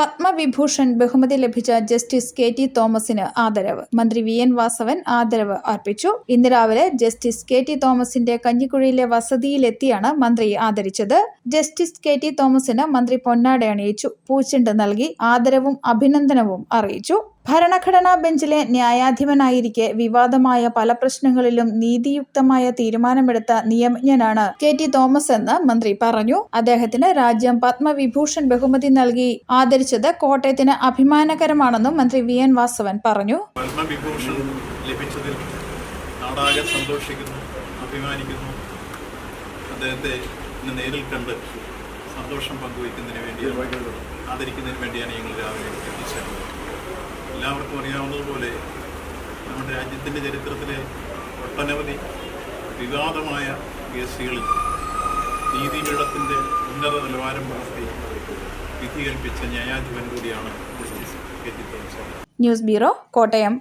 പത്മവിഭൂഷൺ ബഹുമതി ലഭിച്ച justice K T തോമസിന് ആദരവ്. മന്ത്രി വി എൻ വാസവൻ ആദരവ് അർപ്പിച്ചു. ഇന്ന് രാവിലെ ജസ്റ്റിസ് കെ ടി തോമസിന്റെ കഞ്ഞിക്കുഴിയിലെ വസതിയിലെത്തിയാണ് മന്ത്രി ആദരിച്ചത്. ജസ്റ്റിസ് കെ ടി തോമസിന് മന്ത്രി പൊന്നാട അണിയിച്ചു. പൂച്ചെണ്ട് നൽകി ആദരവും അഭിനന്ദനവും അറിയിച്ചു. ഭരണഘടനാ ബെഞ്ചിലെ ന്യായാധിപനായിരിക്കെ വിവാദമായ പല പ്രശ്നങ്ങളിലും നീതിയുക്തമായ തീരുമാനമെടുത്ത നിയമജ്ഞനാണ് കെ ടി തോമസ് എന്ന് മന്ത്രി പറഞ്ഞു. അദ്ദേഹത്തിന് രാജ്യം പത്മവിഭൂഷൺ ബഹുമതി നൽകി. ആദരിച്ചത് കോട്ടയത്തിന് അഭിമാനകരമാണെന്നും മന്ത്രി വി എൻ വാസവൻ പറഞ്ഞു. പത്മവിഭൂഷൺ ലഭിച്ചതിൽ നാടാകെ സന്തോഷിക്കുന്നു അഭിമാനിക്കുന്നു. അദ്ദേഹത്തെ നേരിൽ കണ്ട് സന്തോഷം പങ്കുവയ്ക്കുന്നതിന് വേണ്ടിയാണ് ആദരിക്കുന്നതിന് വേണ്ടിയാണ് ഞങ്ങൾ രാവിലെ എല്ലാവർക്കും അറിയാവുന്നതുപോലെ നമ്മുടെ രാജ്യത്തിന്റെ ചരിത്രത്തിലെ ഒട്ടനവധി വിവാദമായ കേസുകളിൽ നീതിപീഠത്തിന്റെ ഉന്നത നിലവാരം പുലർത്തി വിധി കൽപ്പിച്ച ന്യായാധിപൻ കൂടിയാണ് justice K Thomas. News bureau Kottayam.